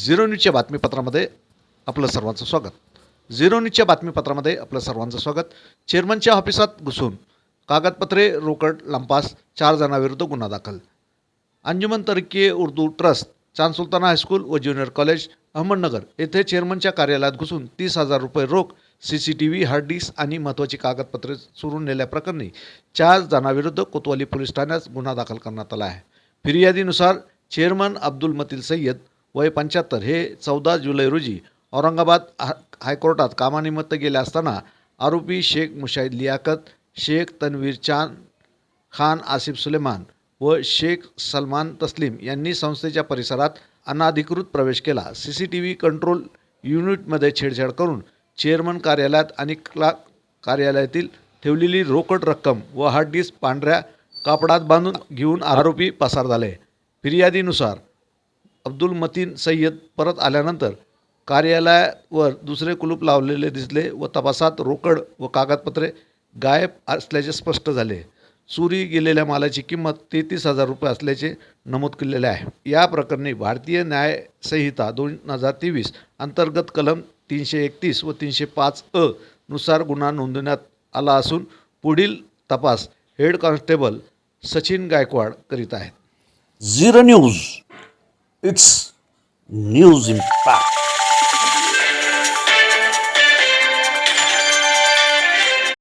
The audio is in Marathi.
झिरो न्यूजच्या बातमीपत्रामध्ये आपलं सर्वांचं स्वागत. झिरो न्यूजच्या बातमीपत्रामध्ये आपलं सर्वांचं स्वागत. चेअरमनच्या ऑफिसात घुसून कागदपत्रे रोकड लंपास चार जणांविरुद्ध गुन्हा दाखल. Anjuman तर्कीय Urdu trust Chand Sultana high school व ज्युनियर कॉलेज अहमदनगर येथे चेअरमनच्या कार्यालयात घुसून तीस हजार रुपये रोख C C T V hard disk आणि महत्त्वाची कागदपत्रे चोरून नेल्याप्रकरणी चार जणांविरुद्ध कोतवाली पोलीस ठाण्यात गुन्हा दाखल करण्यात आला आहे. फिर्यादीनुसार चेअरमन अब्दुल मतील सय्यद वय पंच्याहत्तर हे चौदा जुलै रोजी औरंगाबाद हा हायकोर्टात कामानिमित्त गेले असताना आरोपी शेख मुशाहिद लियाकत शेख तन्वीर चांद खान आसिफ सुलेमान व शेख सलमान तस्लीम यांनी संस्थेच्या परिसरात अनाधिकृत प्रवेश केला. C C T V control युनिटमध्ये छेडछाड करून चेअरमन कार्यालयात आणि क्लार्क कार्यालयातील ठेवलेली रोकड रक्कम व हार्ड डिस्क पांढऱ्या कापडात बांधून घेऊन आरोपी पसार झाले. फिर्यादीनुसार अब्दुल मतीन सय्यद परत आल्यानंतर कार्यालयावर दुसरे कुलूप लावलेले दिसले व तपासात रोकड व कागदपत्रे गायब असल्याचे स्पष्ट झाले. चोरी गेलेल्या मालाची किंमत तेहतीस हजार रुपये असल्याचे नमूद केलेले आहे. या प्रकरणी भारतीय न्यायसंहिता दोन हजार तेवीस अंतर्गत कलम तीनशे एकतीस व तीनशे पाच अ नुसार गुन्हा नोंदवण्यात आला असून पुढील तपास हेड कॉन्स्टेबल सचिन गायकवाड करीत आहेत. Zero news. It's news impact.